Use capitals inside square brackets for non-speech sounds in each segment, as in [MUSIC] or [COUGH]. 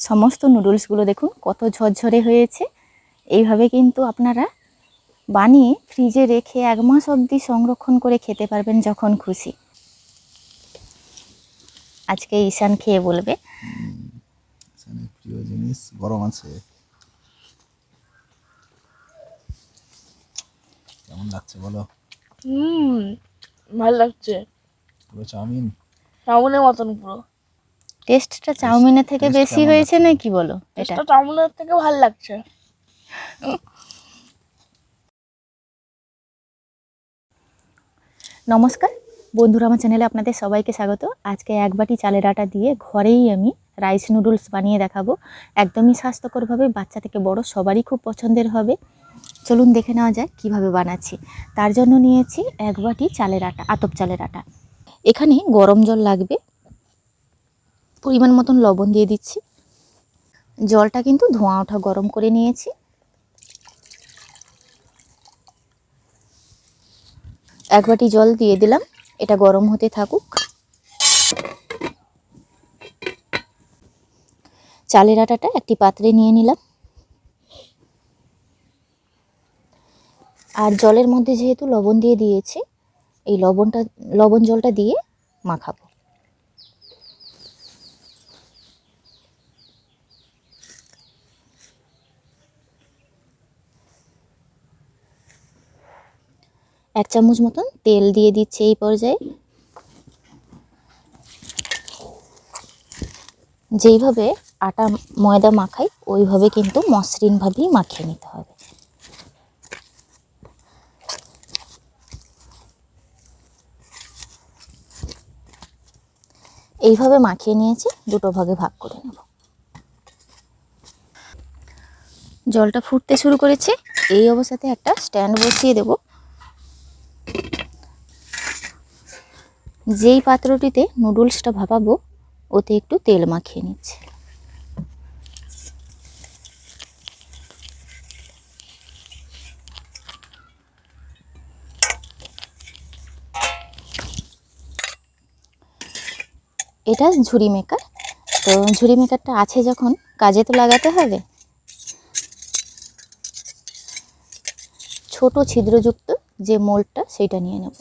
সমস্ত নুডলসগুলো দেখুন কত ঝরঝরে হয়েছে। এইভাবে কিন্তু আপনারা বানিয়ে ফ্রিজে রেখে এক মাস অবধি সংরক্ষণ করে খেতে পারবেন যখন খুশি। আজকে ঈশান খেয়ে বলবে। প্রিয় জিনিস গরম আছে। কেমন লাগছে বলো? হুম ভালো লাগছে। পুরো চাউমিন? চাউমিনের মতন পুরো। টেস্টটা চাউমিনের থেকে বেশি হয়েছে লাগছে? নাকি বলো এটা? চাউমিনের থেকে ভালো লাগছে। নমস্কার বন্ধুরা আমার চ্যানেলে আপনাদের সবাইকে স্বাগত। আজকে এক বাটি চালের আটা দিয়ে ঘরেই আমি রাইস নুডলস বানিয়ে দেখাবো। একদমই স্বাস্থ্যকরভাবে বাচ্চা থেকে বড় সবারই খুব পছন্দের হবে। চলুন দেখে নেওয়া যায় কীভাবে বানাচ্ছি। তার জন্য নিয়েছি এক বাটি চালের আটা আতপ চালের আটা। এখানে গরম জল লাগবে। পরিমাণ মতন লবণ দিয়ে দিচ্ছি। জলটা কিন্তু ধোঁয়া ওঠা গরম করে নিয়েছি। এক বাটি জল দিয়ে দিলাম, এটা গরম হতে থাকুক। চালের আটাটা একটি পাত্রে নিয়ে নিলাম। আর জলের মধ্যে যেহেতু লবণ দিয়ে দিয়েছি, এই লবণটা, লবণ জলটা দিয়ে মাখাবো। এক চামচ মতন তেল দিয়ে দিচ্ছি এই পর্যায়ে। যেইভাবে আটা, ময়দা মাখাই, ওইভাবে কিন্তু মসৃণভাবেই মাখিয়ে নিতে হবে। এইভাবে মাখিয়ে নিয়েছি, দুটো ভাগে ভাগ করে নেব। জলটা ফুটতে শুরু করেছে, এই অবস্থাতে একটা স্ট্যান্ড বসিয়ে দেবো। যেই পাত্রটিতে নুডলসটা ভাপাবো, ওতে একটু তেল মাখিয়ে নিচ্ছে। এটা ঝুড়ি মেকার। তো ঝুড়ি মেকারটা আছে যখন, কাজে তো লাগাতে হবে। ছোট ছিদ্রযুক্ত যে মোল্ডটা সেটা নিয়ে নেব।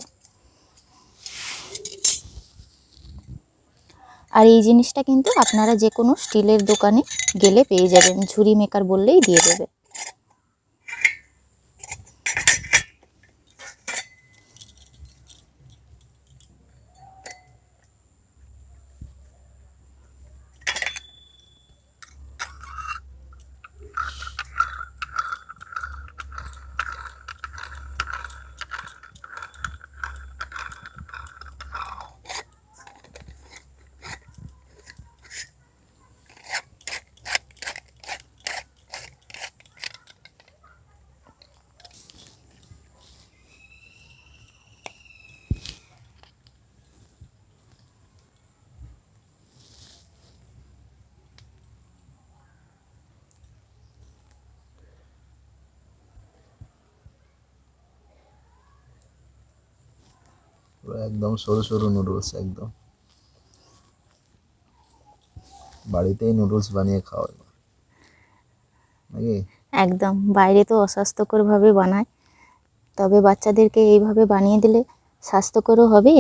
আর এই জিনিসটা কিন্তু আপনারা যে কোনো স্টিলের দোকানে গেলে পেয়ে যাবেন। ঝুড়ি মেকার বললেই দিয়ে দেবে পুরো একদম সরু সরু নুডলস একদম। বাড়িতেই নুডলস বানিয়ে খাওয়া। নাকি? একদম বাইরে তো অস্বাস্থ্যকরভাবে বানায়। তবে বাচ্চাদেরকে এইভাবে বানিয়ে দিলে স্বাস্থ্যকরও হবে?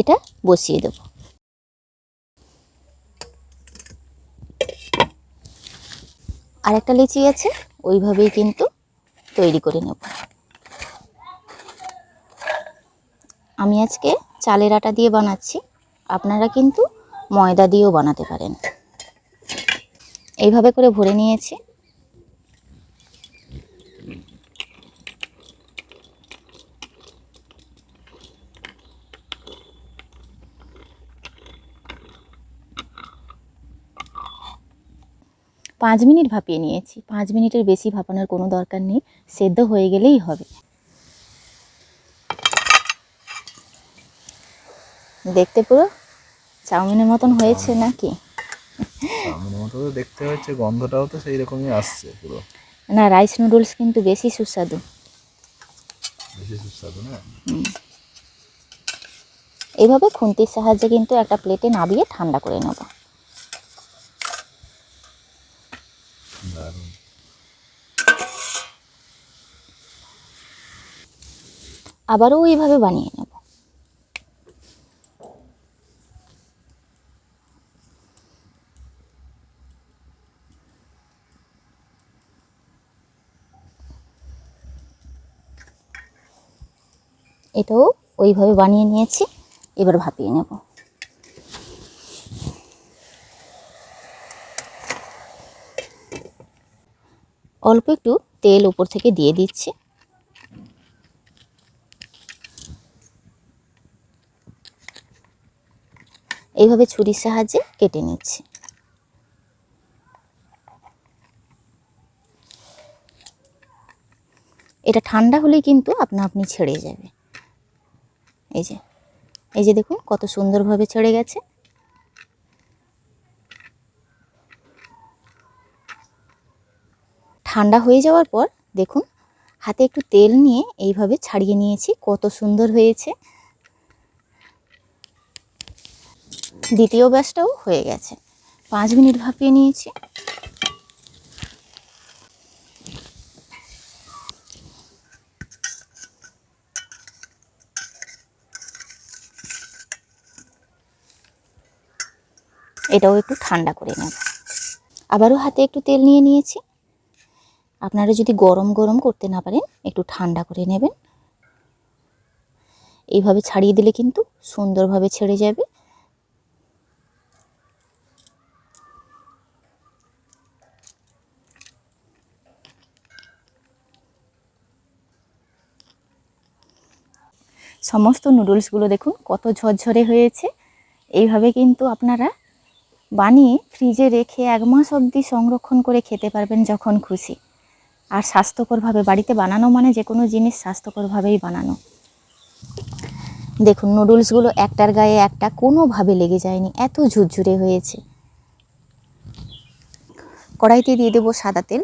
এটা বসিয়ে দেব। আর একটা লিচি আছে, ওইভাবেই কিন্তু তৈরি করে নেব। আমি আজকে চালের আটা দিয়ে বানাচ্ছি, আপনারা কিন্তু ময়দা দিয়েও বানাতে পারেন। এইভাবে করে ভরে নিয়েছি। পাঁচ মিনিট ভাপিয়ে নিয়েছি। পাঁচ মিনিটের বেশি ভাপানোর কোনো দরকার নেই সেদ্ধ হয়ে গেলেই হবে। দেখতে পুরো চাউমিনের মতন হয়েছে নাকি? চাউমিনের মতো তো দেখতে হচ্ছে গন্ধটাও তো সেই রকমই আসছে পুরো। না রাইস নুডলস কিন্তু বেশি সুস্বাদু। বেশি সুস্বাদু না? এইভাবে খুন্তির সাহায্যে কিন্তু একটা প্লেটে নাবিয়ে ঠান্ডা করে নেব দারুণ আবারও ওইভাবে বানিয়ে নেব। এটাও ওইভাবে বানিয়ে নিয়েছি, এবার ভাপিয়ে নেব। অল্প একটু তেল উপর থেকে দিয়ে দিচ্ছি। এইভাবে ছুরির সাহায্যে কেটে নিচ্ছি। এটা ঠান্ডা হলেই কিন্তু আপনা আপনি ছেড়ে যাবে। এই যে এই যে দেখুন কত সুন্দরভাবে ছেড়ে গেছে। ঠান্ডা হয়ে যাওয়ার পর দেখুন, হাতে একটু তেল নিয়ে এইভাবে ছাড়িয়ে নিয়েছি। কত সুন্দর হয়েছে। দ্বিতীয় ব্যাচটাও হয়ে গেছে। পাঁচ মিনিট ভাপিয়ে নিয়েছি। এটাও একটু ঠান্ডা করে নেব। আবারও হাতে একটু তেল নিয়ে নিয়েছি। আপনারা যদি গরম গরম করতে না পারেন, একটু ঠান্ডা করে নেবেন। এইভাবে ছাড়িয়ে দিলে কিন্তু সুন্দরভাবে ছেড়ে যাবে। সমস্ত নুডলসগুলো দেখুন, কত ঝরঝরে হয়েছে। এইভাবে কিন্তু আপনারা বানিয়ে ফ্রিজে রেখে এক মাস অবধি সংরক্ষণ করে খেতে পারবেন যখন খুশি। আর স্বাস্থ্যকরভাবে, বাড়িতে বানানো মানে যে কোনো জিনিস স্বাস্থ্যকরভাবেই বানানো। দেখুন নুডলসগুলো একটার গায়ে একটা কোনোভাবে লেগে যায়নি, এত ঝুরঝুরে হয়েছে। কড়াইতে দিয়ে দেবো সাদা তেল।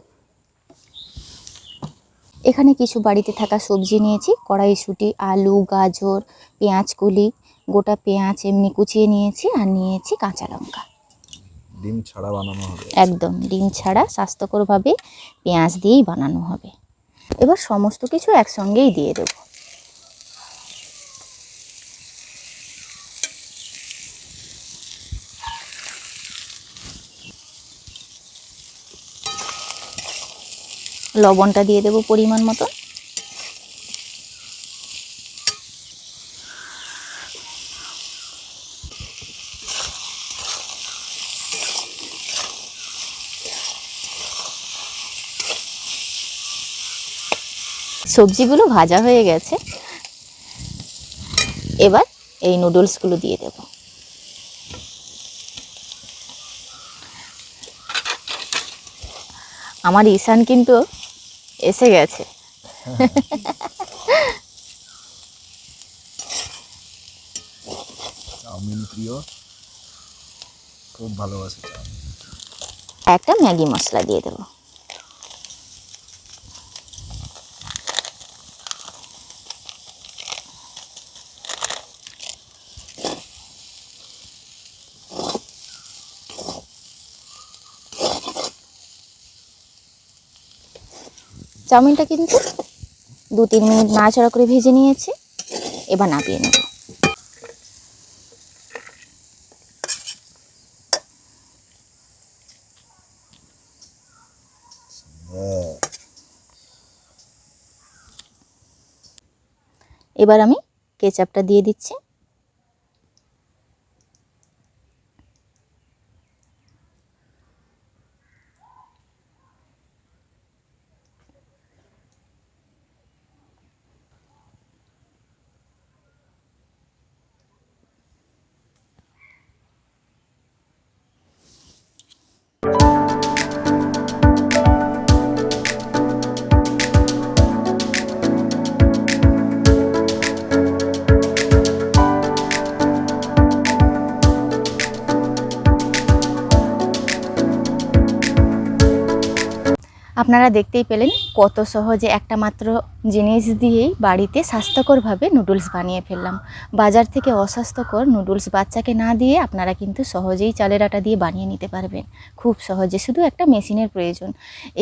এখানে কিছু বাড়িতে থাকা সবজি নিয়েছি কড়াইশুঁটি আলু গাজর পেঁয়াজ কলি গোটা পেঁয়াজ এমনি কুচিয়ে নিয়েছি আর নিয়েছি কাঁচা লঙ্কা। ডিম ছাড়া বানানো হবে। একদম ডিম ছাড়া স্বাস্থ্যকরভাবে পেঁয়াজ দিয়েই বানানো হবে। এবার সমস্ত কিছু একসঙ্গেই দিয়ে দেবো। লবণটা দিয়ে দেবো পরিমাণ মতো সবজিগুলো ভাজা হয়ে গেছে। এবার এই নুডলসগুলো দিয়ে দেব। আমার ঈশান কিন্তু এসে গেছে। চাউমিন প্রিয়। খুব ভালোবাসে একটা ম্যাগি মশলা দিয়ে দেবো। চাউমিনটা কিন্তু দু তিন মিনিট নাড়াচাড়া করে ভেজে নিয়েছি। এবার নামিয়ে নেব। এবার আমি কেচাপটা দিয়ে দিচ্ছি। আপনারা দেখতেই পেলেন কত সহজে একটা মাত্র জিনিস দিয়েই বাড়িতে স্বাস্থ্যকরভাবে নুডলস বানিয়ে ফেললাম। বাজার থেকে অস্বাস্থ্যকর নুডলস বাচ্চাকে না দিয়ে আপনারা কিন্তু সহজেই চালের আটা দিয়ে বানিয়ে নিতে পারবেন। খুব সহজে, শুধু একটা মেশিনের প্রয়োজন।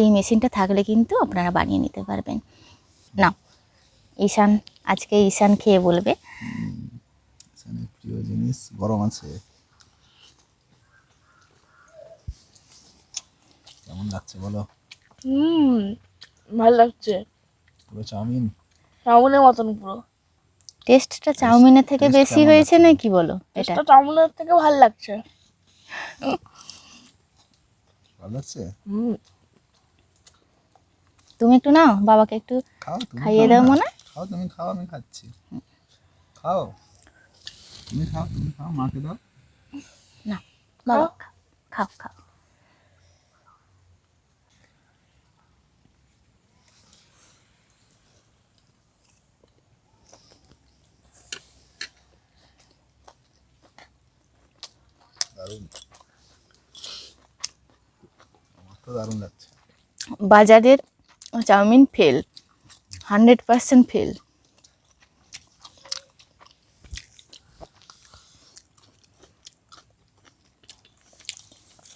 এই মেশিনটা থাকলে কিন্তু আপনারা বানিয়ে নিতে পারবেন। না ঈশান, আজকে ঈশান খেয়ে বলবে। কেমন লাগছে বলো? হুম ভালো লাগছে। পুরো চাউমিন চাউমিনের মতন পুরো। টেস্টটা চাউমিনের থেকে বেশি হয়েছে লাগছে? নাকি বলো এটা? টেস্টটা চাউমিনের থেকে ভালো লাগছে। ভালো লাগছে? হুম। তুমি একটু নাও বাবাকে একটু খাইয়ে দাও মনে। খাও তুমি খাও আমি খাচ্ছি। খাও। তুমি খাও তুমি খাও মাকে দাও। না বাবা খাও খাও খাও। বাজারের chowmein fail, hundred percent fail.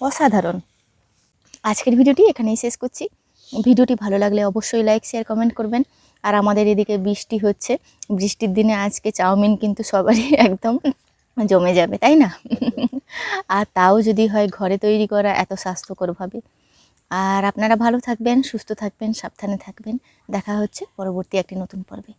অসাধারণ। আজকের ভিডিওটি এখানেই শেষ করছি। ভিডিওটি ভালো লাগলে অবশ্যই লাইক শেয়ার কমেন্ট করবেন। আর আমাদের এদিকে বৃষ্টি হচ্ছে। বৃষ্টির দিনে আজকে চাউমিন কিন্তু সবারই একদম জমে যাবে তাই না? [LAUGHS] আর তাও যদি হয় ঘরে তৈরি করা এত স্বাস্থ্যকরভাবে আর আপনারা ভালো থাকবেন সুস্থ থাকবেন সাবধানে থাকবেন। দেখা হচ্ছে পরবর্তী একটি নতুন পর্বে।